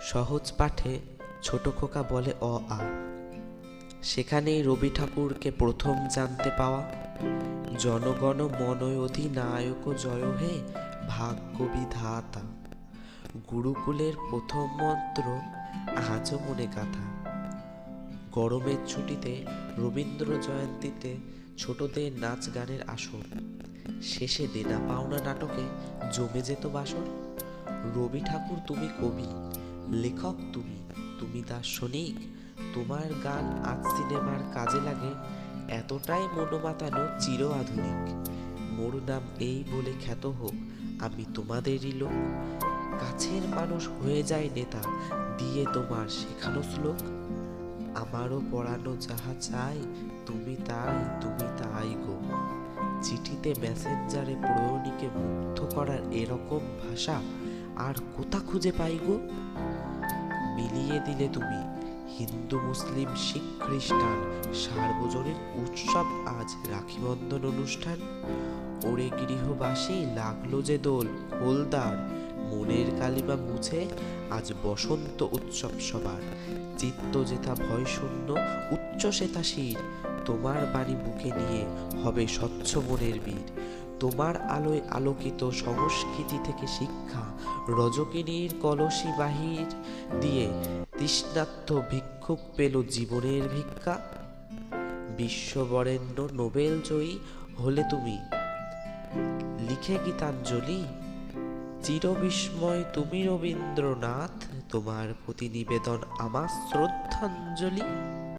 সহজ পাঠে ছোট খোকা বলে অ, আ। সেখানেই রবি ঠাকুরকে প্রথম জানতে পাওয়া। জনগণ মনয় অধিনায়ক জয় হে ভাগ্য বিধাতা। গুরুকুলের প্রথম মন্ত্র আজও মনে গাথা। গরমের ছুটিতে রবীন্দ্র জয়ন্তীতে ছোটদের নাচ গানের আসর। শেষে দেনা পাওনা নাটকে জমে যেত বাসর। রবি ঠাকুর তুমি কবি। লেখক তুমি তুমি দার্শনিক তোমার গান আজ সিনেমার কাজে লাগে, এতটাই মনোমাতানো চির আধুনিক মোর নাম এই বলে খ্যাত হোক, আমি তোমাদেরই লোক। কাছের মানুষ হয়ে যায় নেতা, দিয়ে তোমার শেখানো শ্লোক। আমারও পড়ানো যাহা চাই, তুমি তাই তুমি তাই গো। চিঠিতে মেসেঞ্জারে প্রয়োণীকে মুগ্ধ করার এরকম ভাষা আর কোথা খুঁজে পাই গো? মিলিয়ে দিলে তুমি, হিন্দু, মুসলিম, শিখ, খ্রিস্টান, সার্বজনীন উৎসব আজ রাখি বন্ধন অনুষ্ঠান। ওরে গৃহবাসী, লাগল যে দোল, হোলদার, মনের কালিমা মুছে আজ বসন্ত উৎসব সবার। চিত্ত যেথা ভয় শূন্য, উচ্চ সেতা শির, তোমার বাড়ি বুকে নিয়ে হবে স্বচ্ছ মনের বীর। তোমার আলোয় আলোকিত সংস্কৃতি থেকে শিক্ষা, রজকিনীর কলসি বাহির দিয়ে তৃষ্ণার্থ ভিক্ষুক পেল জীবনের ভিক্ষা। বিশ্ববরেণ্য নোবেল জয়ী হলে তুমি। লিখে গীতাঞ্জলি চিরবিস্ময় তুমি রবীন্দ্রনাথ, তোমার প্রতি নিবেদন আমার শ্রদ্ধাঞ্জলি।